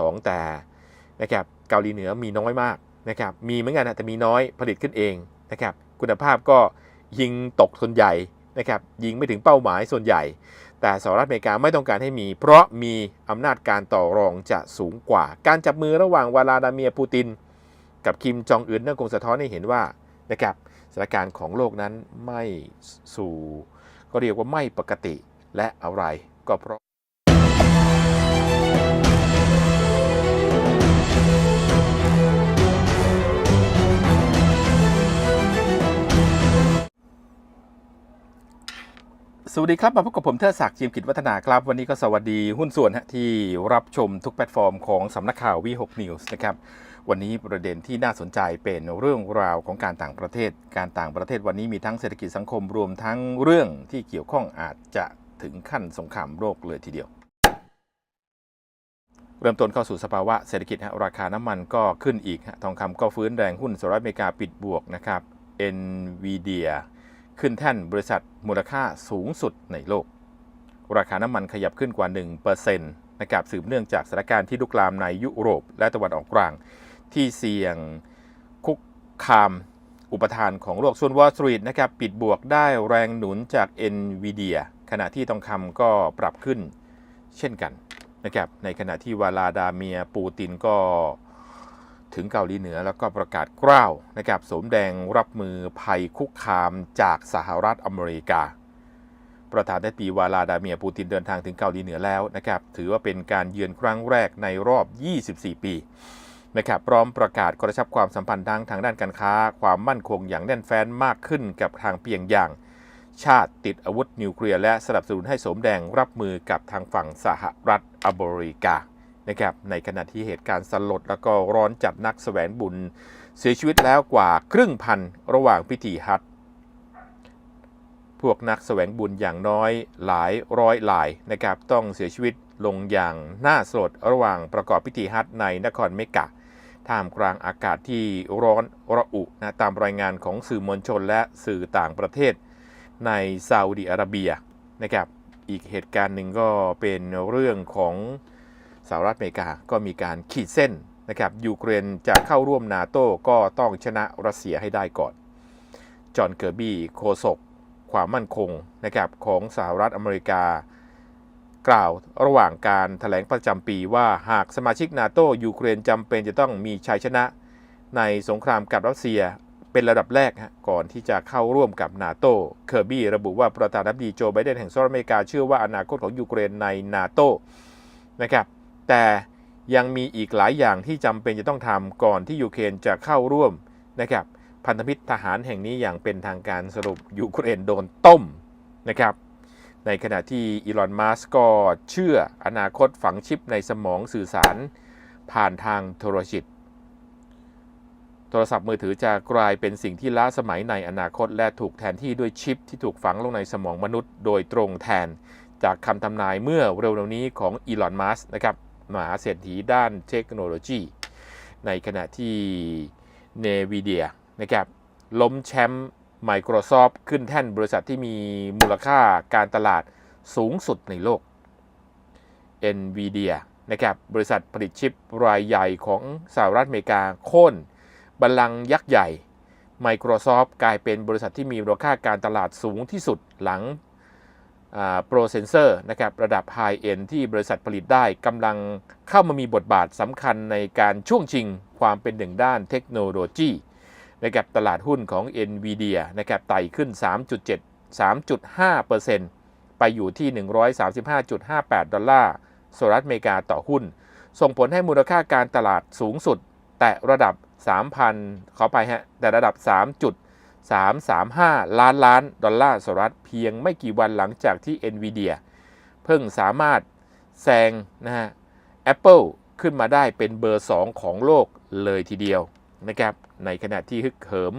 2 แต่นะครับเกาหลีเหนือมีน้อยมากนะครับมีเหมือนกันนะแต่มีน้อยผลิตขึ้นเองนะครับคุณภาพก็ยิงตกส่วนใหญ่นะครับยิงไม่ถึงเป้าหมายส่วนใหญ่ แต่สหรัฐอเมริกาไม่ต้องการให้มี เพราะมีอำนาจการต่อรองจะสูงกว่า การจับมือระหว่างวลาดาเมียปูติน กับคิมจองอึนนั่นคงสะท้อนให้เห็นว่านะครับสถานการณ์ของโลกนั้นไม่สู่ ก็เรียกว่าไม่ปกติและอะไรก็เพราะ สวัสดีครับ มาพบกับผมเทิดศักดิ์จิมกิจวัฒนาครับ วันนี้ก็สวัสดีหุ้นส่วนที่รับชมทุกแพลตฟอร์มของสำนักข่าววี6 News นะครับ วันนี้ประเด็นที่น่าสนใจเป็นเรื่องราวของการต่างประเทศ การต่างประเทศวันนี้มีทั้งเศรษฐกิจสังคมรวมทั้งเรื่องที่เกี่ยวข้องอาจจะถึงขั้นสงครามโลกเลยทีเดียว เริ่มต้นเข้าสู่สภาวะเศรษฐกิจฮะราคาน้ำมันก็ขึ้นอีกทองคำก็ฟื้นแรงหุ้นสหรัฐอเมริกาปิดบวกนะครับ NVIDIA ขึ้นแท่นบริษัทมูลค่าสูงสุดในโลก ราคาน้ำมันขยับขึ้นกว่า 1%นะครับสืบเนื่องจากสถานการณ์ที่ลุกลามในยุโรป และตะวันออกกลาง ที่เสี่ยงคุกคามอุปทานของโลกส่วน Wall Street นะครับปิดบวกได้แรงหนุนจาก NVIDIA ขณะที่ทองคำก็ปรับขึ้นเช่นกันนะครับในขณะที่วาลาดาเมียปูตินก็ ถึงเกาหลีเหนือแล้วก็ประกาศกล้าวนะครับสมแดงรับมือภัยคุกคามจากสหรัฐอเมริกา ประธานาธิบดีวาลาดาเมียปูตินเดินทางถึงเกาหลีเหนือแล้วนะครับถือว่าเป็นการเยือนครั้งแรกในรอบ 24 ปีนะครับพร้อมประกาศกระชับความสัมพันธ์ทั้งทางด้านการค้า ความมั่นคงอย่างแน่นแฟ้นมากขึ้นกับทางเพียงอย่าง ชาติติดอาวุธนิวเคลียร์และสนับสนุนให้สมแดงรับมือกับทางฝั่งสหรัฐอเมริกา นะครับในขณะที่เหตุการณ์สลดแล้วก็ร้อนจัดนักแสวงบุญ เสียชีวิตแล้วกว่าครึ่งพันระหว่างพิธีฮัจญ์พวกนักแสวงบุญอย่างน้อยหลายร้อยหลายนะครับต้องเสียชีวิตลงอย่างน่าสลดระหว่างประกอบพิธีฮัจญ์ในนครเมกะ ท่ามกลางอากาศที่ร้อนระอุนะตามรายงานของสื่อมวลชนและสื่อต่างประเทศ ในซาอุดิอาระเบียนะครับอีกเหตุการณ์หนึ่งก็เป็นเรื่องของ หรัฐอเมริกาก็มีการขีดเส้นนะครับยูเครนจะเข้าร่วมนาโต้ก็ต้องชนะรัสเซียให้ได้ก่อน จอห์นเกอร์บี้โฆษกความมั่นคงนะครับของสหรัฐอเมริกา กล่าวระหว่างการถแถลงประจำปีว่าหากสมาชิกนาโต้ยูเครนจำเป็นจะต้องมีชัยชนะในสงครามกับรัสเซียเป็นระดับแรกก่อนที่จะเข้าร่วมกับนาโต้เคอร์บี้ระบุว่าประธานาธิบดีโจไบเดนแห่งสหรัฐอเมริกาเชื่อว่าอนาคตของยูเครนในนาโต้นะครับ แต่ยังมีอีกหลายอย่างที่จำเป็นจะต้องทำก่อนที่ยูเครนจะเข้าร่วมนะครับพันธมิตรทหารแห่งนี้อย่างเป็นทางการสรุปยูเครนโดนต้มนะครับในขณะที่อีลอนมัสก์ก็เชื่ออนาคตฝังชิปในสมองสื่อสารผ่านทางโทรจิตโทรศัพท์มือถือจะกลายเป็นสิ่งที่ล้าสมัยในอนาคต และถูกแทนที่ด้วยชิปที่ถูกฝังลงในสมองมนุษย์ โดยตรงแทน จากคำทำนายเมื่อเร็วๆนี้ของอีลอนมัสก์นะครับ มหาเศรษฐีด้านเทคโนโลยี ในขณะที่เนวิเดียนะครับล้มแชมป์ Microsoft ขึ้นแท่นบริษัทที่มีมูลค่าการตลาดสูงสุดในโลก NVIDIA นะครับบริษัทผลิตชิปรายใหญ่ของสหรัฐอเมริกาโค่นบัลลังก์ยักษ์ใหญ่ Microsoft กลายเป็นบริษัทที่มีมูลค่าการตลาดสูงที่สุดหลัง โปรเซนเซอร์นะครับระดับไฮเอ็นที่บริษัทผลิตได้กำลังเข้ามามีบทบาทสำคัญในการช่วงชิงความเป็นหนึ่งด้านเทคโนโลยีนะครับตลาดหุ้นของ NVIDIA นะครับไต่ขึ้น 3.7 3.5%ไปอยู่ที่ 135.58 ดอลลาร์สหรัฐอเมริกาต่อหุ้น ส่งผลให้มูลค่าการตลาดสูงสุด แต่ระดับ 3,000 ขอไปฮะแต่ระดับ 335 ล้านล้านดอลลาร์สหรัฐเพียงไม่กี่วันหลังจากที่ NVIDIA เพิ่งสามารถแซงนะฮะ Apple ขึ้นมาได้เป็นเบอร์ 2 ของโลกเลยทีเดียวนะครับในขณะที่ฮึกเหิม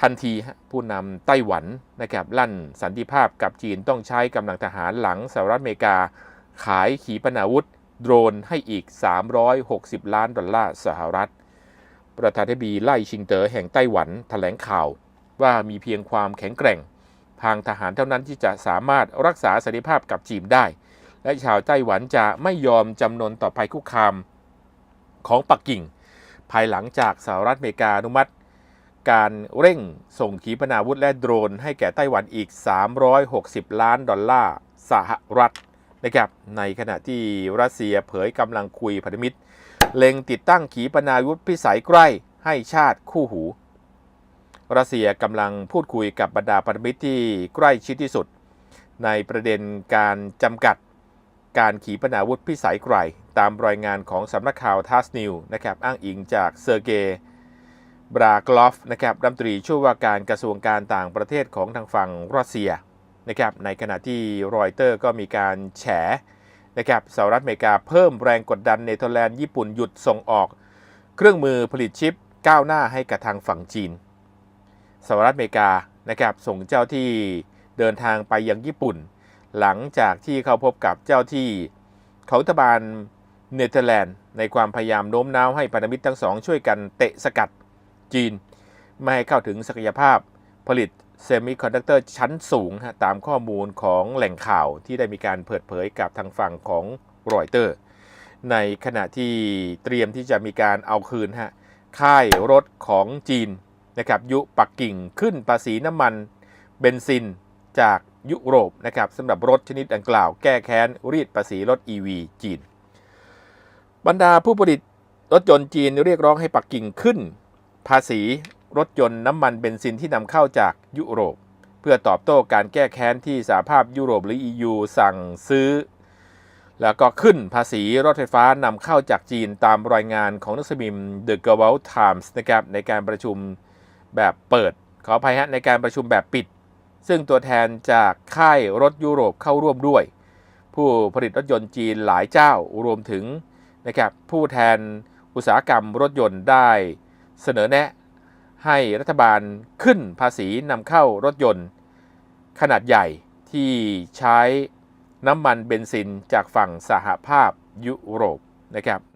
ทันทีผู้นำไต้หวันนะครับลั่นสันติภาพกับจีนต้องใช้กำลังทหารหลังสหรัฐอเมริกา ขายขีปนาวุธ โดรนให้อีก 360 ล้านดอลลาร์สหรัฐ ประธานาธิบดีไล่ชิงเต๋อแห่งไต้หวันแถลงข่าว ว่ามีเพียงความแข็งแกร่ง ทางทหารเท่านั้นที่จะสามารถรักษาสันติภาพกับจีนได้ และชาวไต้หวันจะไม่ยอมจำนนต่อภัยคุกคามของปักกิ่ง ภายหลังจากสหรัฐอเมริกาอนุมัติ การเร่งส่งขีปนาวุธและโดรน ให้แก่ไต้หวันอีก 360 ล้านดอลลาร์สหรัฐนะครับในขณะที่รัสเซียเผยกำลังคุยพันธมิตร เล็งติดตั้งขีปนาวุธพิสัยใกล้ให้ชาติคู่หู รัสเซียกำลังพูดคุยกับบรรดาพันธมิตรที่ใกล้ชิดที่สุด ในประเด็นการจำกัดการขีปนาวุธพิสัยไกลตามรายงานของสำนักข่าวทัสนิวนะครับอ้างอิงจากเซอร์เกย์บรากลอฟนะครับรัฐมนตรีช่วยว่าการกระทรวงการต่างประเทศของทางฝั่งรัสเซียนะครับในขณะที่รอยเตอร์ก็มีการแฉนะครับสหรัฐอเมริกาเพิ่มแรงกดดันเนเธอร์แลนด์ญี่ปุ่นหยุดส่งออก เครื่องมือผลิตชิปก้าวหน้าให้กับทางฝั่งจีน สหรัฐอเมริกานะครับส่งเจ้าที่เดินทางไปยังญี่ปุ่น หลังจากที่เขาพบกับเจ้าที่ของรัฐบาลเนเธอร์แลนด์ ในความพยายามโน้มน้าวให้พันธมิตรทั้งสองช่วยกันเตะสกัดจีน ไม่ให้เข้าถึงศักยภาพผลิตเซมิคอนดักเตอร์ชั้นสูงฮะตามข้อมูลของแหล่งข่าวที่ได้มีการเปิดเผยกับทางฝั่งของรอยเตอร์ ในขณะที่เตรียมที่จะมีการเอาคืนฮะค่ายรถของจีน นะครับยุปักกิ่งขึ้นภาษีน้ำมันเบนซินจากยุโรปนะครับสำหรับรถชนิดดังกล่าวแก้แค้น รีดภาษีรถ EV จีน บรรดาผู้ผลิตรถยนต์จีนเรียกร้องให้ปักกิ่งขึ้น ภาษีรถยนต์น้ำมันเบนซินที่นำเข้าจากยุโรป เพื่อตอบโต้การแก้แค้นที่สหภาพยุโรปหรือ EU สั่งซื้อ แล้วก็ขึ้นภาษีรถไฟฟ้านำเข้าจากจีนตามรายงานของนักสือพิม The Global Times นะครับในการประชุม แบบเปิด ขออภัยฮะในการประชุมแบบปิด ซึ่งตัวแทนจากค่ายรถยุโรปเข้าร่วมด้วย ผู้ผลิตรถยนต์จีนหลายเจ้ารวมถึงนะครับผู้แทนอุตสาหกรรมรถยนต์ได้เสนอแนะ ให้รัฐบาลขึ้นภาษีนำเข้ารถยนต์ ขนาดใหญ่ที่ใช้น้ำมันเบนซินจากฝั่งสหภาพยุโรปนะครับ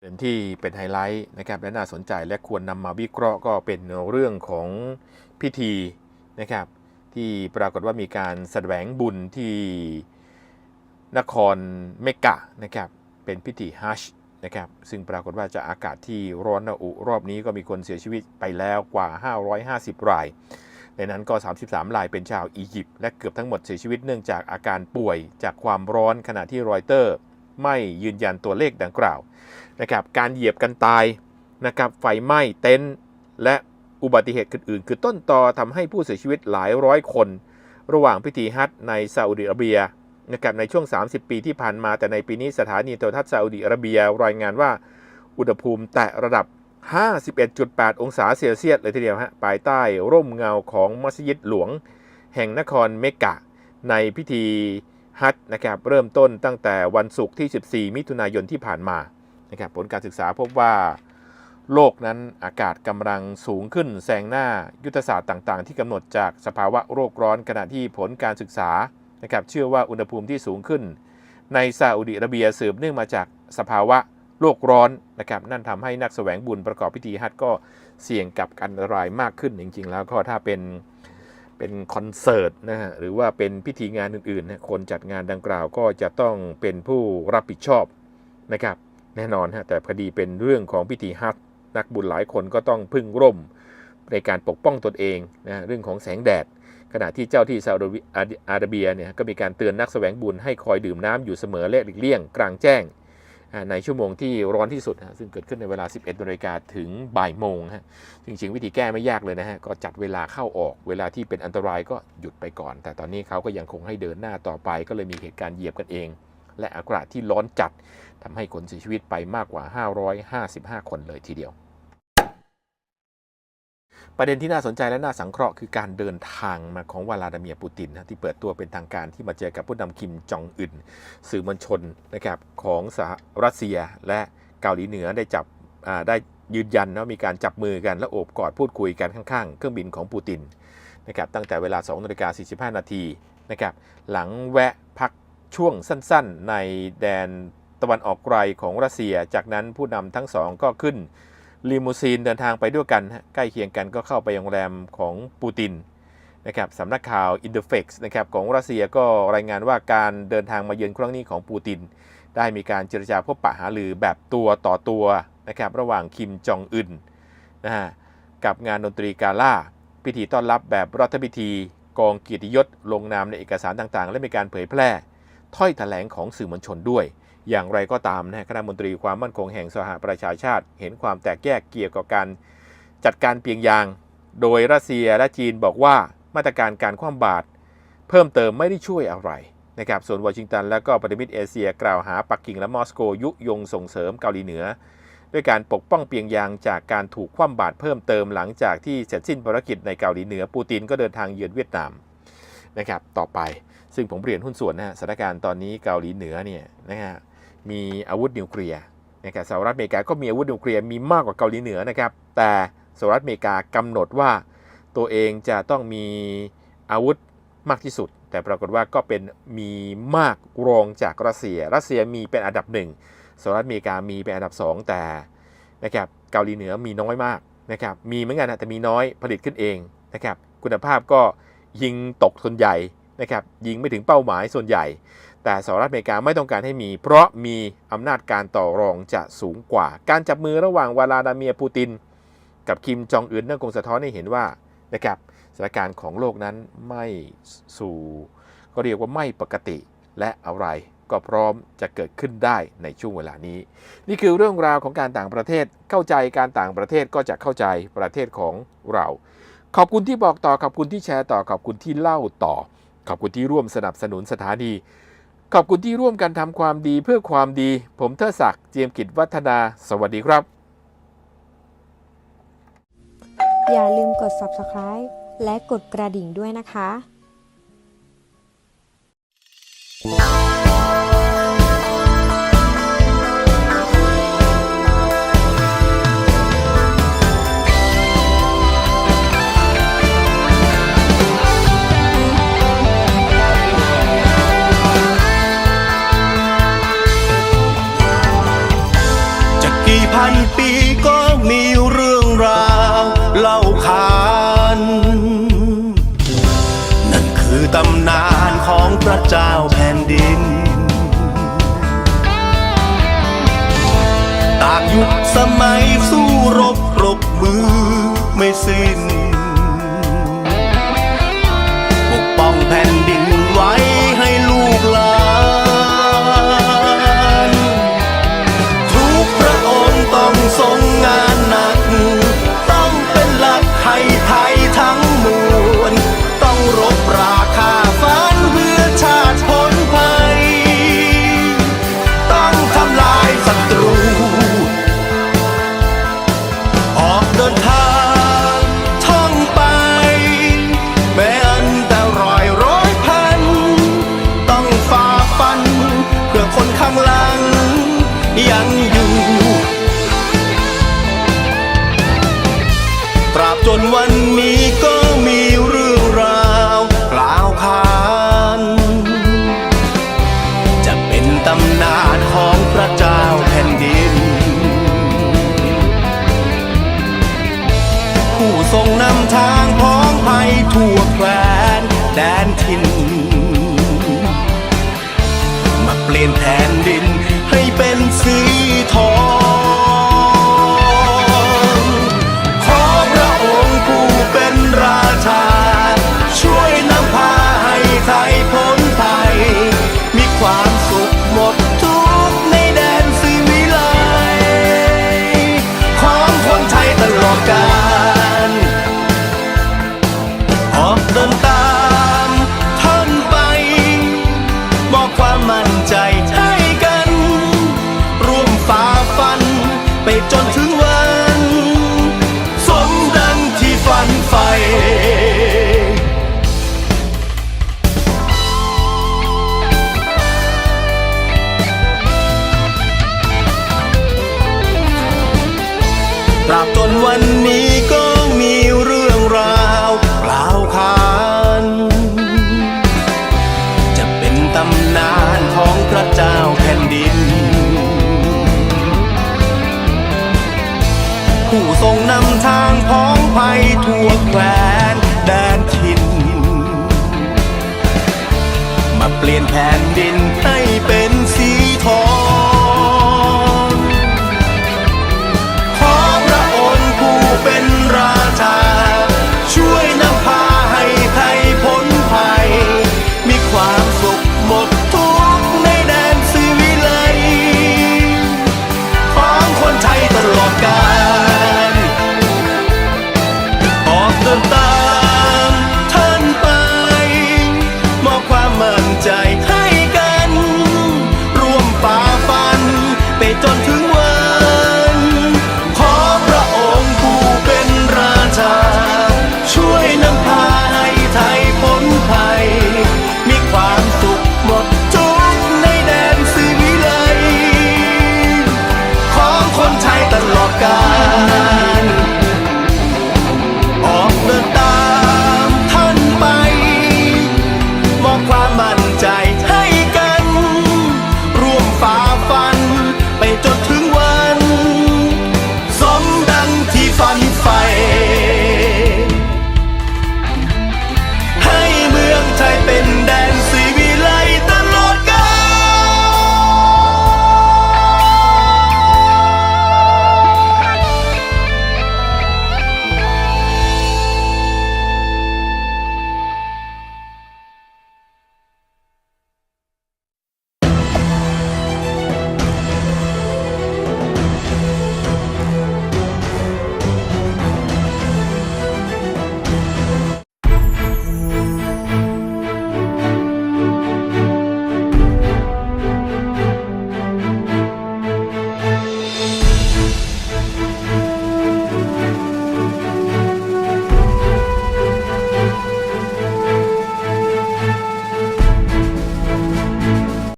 เป็นที่เป็นไฮไลท์นะครับและน่าสนใจและควรนำมาวิเคราะห์ก็เป็นเรื่องของพิธีนะครับที่ปรากฏว่ามีการแสดงบุญที่นครเมกะนะครับเป็นพิธีฮัชนะครับซึ่งปรากฏว่าจะอากาศที่ร้อนระอุรอบนี้ก็มีคนเสียชีวิตไปแล้วกว่า 550 ราย ในนั้นก็ 33 รายเป็นชาวอียิปต์และเกือบทั้งหมดเสียชีวิตเนื่องจากอาการป่วยจากความร้อนขณะที่รอยเตอร์ ไม่ยืนยันตัวเลขดังกล่าวนะครับการเหยียบกันตายนะครับไฟไหม้เต็นท์และอุบัติเหตุอื่นๆ คือต้นตอทำให้ผู้เสียชีวิตหลายร้อยคน ระหว่างพิธีฮัจญ์ในซาอุดิอาระเบียนะครับในช่วง 30 ปีที่ผ่านมาแต่ในปีนี้สถานีโทรทัศน์ซาอุดิอาระเบีย รายงานว่าอุณหภูมิแตะระดับ 51.8 องศาเซลเซียสเลยทีเดียวฮะภายใต้ร่มเงาของมัสยิดหลวง แห่งนครเมกะ ในพิธี ฮัจญ์นะครับเริ่มต้นตั้งแต่วันศุกร์ที่ 14 มิถุนายนที่ผ่านมานะครับผลการศึกษาพบว่า โลกนั้นอากาศกำลังสูงขึ้นแซงหน้ายุทธศาสตร์ต่าง ๆ ที่กำหนดจากสภาวะโรคร้อนขณะที่ผลการศึกษานะครับเชื่อว่าอุณหภูมิที่สูงขึ้น ในซาอุดิอาระเบียสืบเนื่องมาจากสภาวะโลกร้อนนะครับนั่นทำให้นักแสวงบุญประกอบพิธีฮัจญ์ก็เสี่ยงกับอันตรายมากขึ้นจริง ๆ แล้วก็ถ้าเป็น เป็นคอนเสิร์ตนะฮะหรือว่าเป็นพิธีงานอื่นๆนะคนจัดงานดังกล่าวก็จะต้องเป็นผู้รับผิดชอบนะครับแน่นอนฮะแต่พอดีเป็นเรื่องของพิธีฮัจญ์นักบุญหลายคนก็ต้องพึ่งร่มในการปกป้องตนเองนะเรื่องของแสงแดด ขณะที่เจ้าที่ซาอุดิอาระเบียเนี่ยก็มีการเตือนนักแสวงบุญให้คอยดื่มน้ำอยู่เสมอและหลีกเลี่ยง กลางแจ้ง ในชั่วโมงที่ร้อนที่สุดนะซึ่งเกิดขึ้นในเวลา 11นาฬิกาถึงบ่ายโมงฮะจริง ๆ วิธีแก้ไม่ยากเลยนะฮะก็จัดเวลาเข้าออกเวลาที่เป็นอันตรายก็หยุดไปก่อน แต่ตอนนี้เขาก็ยังคงให้เดินหน้าต่อไป ก็เลยมีเหตุการณ์เหยียบกันเอง และอากาศที่ร้อนจัดทำให้คนเสียชีวิตไปมากกว่า 555 คนเลยทีเดียว ประเด็นที่น่าสนใจและน่าสังเคราะห์คือการเดินทางมาของวลาดาเมียร์ปูตินนะที่เปิดตัวเป็นทางการที่มาเจอกับผู้นำคิมจองอึนสื่อมวลชนนะครับของสหรัสเซียและเกาหลีเหนือได้จับได้ยืนยันนะมีการจับมือกันและโอบกอดพูดคุยกันข้างๆ เครื่องบินของปูตินนะครับตั้งแต่เวลา2นาฬิกา45 นาทีนะครับหลังแวะพักช่วงสั้นๆ ในแดนตะวันออกไกลของรัสเซีย จากนั้นผู้นำทั้งสองก็ขึ้น ลิมูซีนเดินทางไปด้วยกัน ใกล้เคียงกันก็เข้าไปโรงแรมของปูตินนะครับสำนักข่าวอินเตอร์เฟกซ์นะครับของรัสเซียก็รายงานว่าการเดินทางมาเยือนครั้งนี้ของปูติน ได้มีการเจรจาพบปะหารือแบบตัวต่อตัวนะครับระหว่างคิมจองอึนนะฮะกับงานดนตรีกาล่า พิธีต้อนรับแบบรัฐพิธี กองเกียรติยศลงนามในเอกสารต่างๆ และมีการเผยแพร่ ถ้อยแถลงของสื่อมวลชนด้วย อย่างไรก็ตามนะคณะมนตรีความมั่นคงแห่งสหประชาชาติ เห็นความแตกแยกเกี่ยวกับการจัดการเปียงยาง โดยรัสเซียและจีนบอกว่ามาตรการการคว่ำบาตรเพิ่มเติมไม่ได้ช่วยอะไรนะครับ ส่วนวอชิงตันและก็พันธมิตรเอเชียกล่าวหาปักกิ่งและมอสโกยุยงส่งเสริมเกาหลีเหนือ ด้วยการปกป้องเปียงยางจากการถูกคว่ำบาตรเพิ่มเติมหลังจากที่เสร็จสิ้นภารกิจในเกาหลีเหนือปูตินก็เดินทางเยือนเวียดนามนะครับต่อไปซึ่งผมเรียนหุ้นส่วนนะฮะสถานการณ์ตอนนี้เกาหลีเหนือเนี่ยนะฮะ มีอาวุธนิวเคลียร์นะครับสหรัฐอเมริกาก็มีอาวุธนิวเคลียร์มีมากกว่าเกาหลีเหนือนะครับ แต่สหรัฐอเมริกากำหนดว่าตัวเองจะต้องมีอาวุธมากที่สุด แต่ปรากฏว่าก็เป็นมีมากรองจากรัสเซีย รัสเซียมีเป็นอันดับหนึ่งสหรัฐอเมริกามีเป็นอันดับสองแต่นะครับเกาหลีเหนือมีน้อยมากนะครับมีเหมือนกันนะแต่มีน้อยผลิตขึ้นเองนะครับคุณภาพก็ยิงตกส่วนใหญ่นะครับยิงไม่ถึงเป้าหมายส่วนใหญ่ แต่สหรัฐอเมริกาไม่ต้องการให้มี เพราะมีอำนาจการต่อรองจะสูงกว่า การจับมือระหว่างวลาดาเมียปูติน กับคิมจองอึนนั่นคงสะท้อนให้เห็นว่านะครับสถานการณ์ของโลกนั้นไม่สู่ ก็เรียกว่าไม่ปกติและอะไรก็พร้อมจะเกิดขึ้นได้ในช่วงเวลานี้ นี่คือเรื่องราวของการต่างประเทศเข้าใจการต่างประเทศก็จะเข้าใจประเทศของเรา ขอบคุณที่บอกต่อขอบคุณที่แชร์ต่อขอบคุณที่เล่าต่อ ขอบคุณที่ร่วมสนับสนุนสถานี ขอบคุณที่ร่วมกันทำความดีเพื่อความดี ผมเทอศักดิ์เจียมกิจวัฒนา สวัสดีครับ อย่าลืมกด subscribe และกดกระดิ่งด้วยนะคะจะ อยู่ตราบจนวันนี้ก็มีเรื่องราวกล่าวขานจะเป็นตำนานของพระเจ้าแผ่นดิน ผู้ทรงนำทางพ้องภัยทั่วแคว้นแดนถิ่นมาเปลี่ยนแผน แคว้นแดนถิ่นมาเปลี่ยนแผ่นดิน